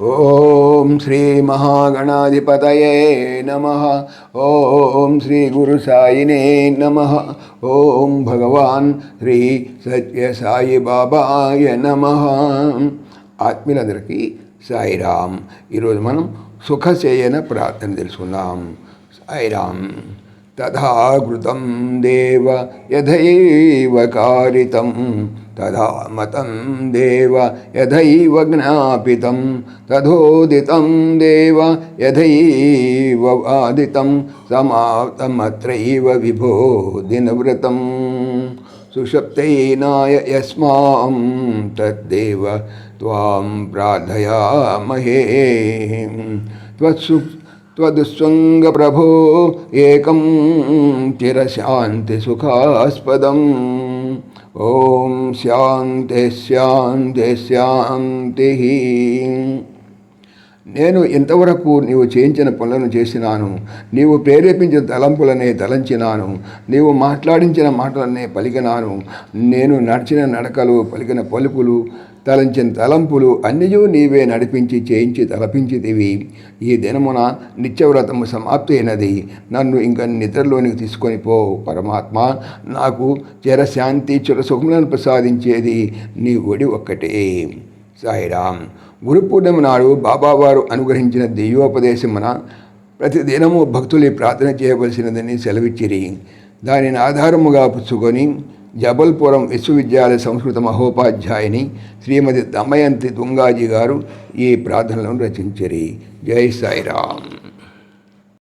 ఓం శ్రీ మహాగణాధిపతయే నమ. ఓం శ్రీ గురు సాయినే నమ. ఓం భగవాన్ శ్రీ సత్య సాయి బాబాయ నమ. ఆత్మీయులందరికీ సాయిరామ్. ఈరోజు మనం సుఖసేయన ప్రార్థన తెలుసుకుందాం. సాయిరామ్. तथा देव यथैव कारितं, तथा मतं देव यथैव ज्ञापितं, तथोदितं देव यथैव वादितं, समाप्तमत्रैव विभो दिनव्रतम् सुषप्तैनाय यस्मां तद्देव त्वां प्रार्थयामहे। त्वत्सु త్వదుస్వంగ ప్రభో ఏకం చిరశాంతి సుఖాస్పదం ఓం శాంతి శాంతి శాంతి నేను ఇంతవరకు నీవు చేయించిన పనులను చేసినాను. నీవు ప్రేరేపించిన తలంపులనే తలంచినాను. నీవు మాట్లాడించిన మాటలనే పలికినాను. నేను నడిచిన నడకలు పలికిన పలుకులు తలంచిన తలంపులు అన్నియూ నీవే నడిపించి చేయించి తలపించితివి. ఈ దినమున నిత్యవ్రతము సమాప్తి అయినది. నన్ను ఇంకా నిద్రలోనికి తీసుకొని పో పరమాత్మ. నాకు చిరశాంతి చిరసుఖములను ప్రసాదించేది నీ ఒడి ఒక్కటే. సాయిరామ్. గురు పూర్ణిమ నాడు బాబావారు అనుగ్రహించిన దివ్యోపదేశమున ప్రతిదినము భక్తులు ప్రార్థన చేయవలసినదని సెలవిచ్చిరి. దానిని ఆధారముగా పుచ్చుకొని జబల్పురం విశ్వవిద్యాలయ సంస్కృత మహోపాధ్యాయుని శ్రీమతి దమయంతి దుంగాజీ గారు ఈ ప్రార్థనలను రచించరి. జై సాయిరామ్.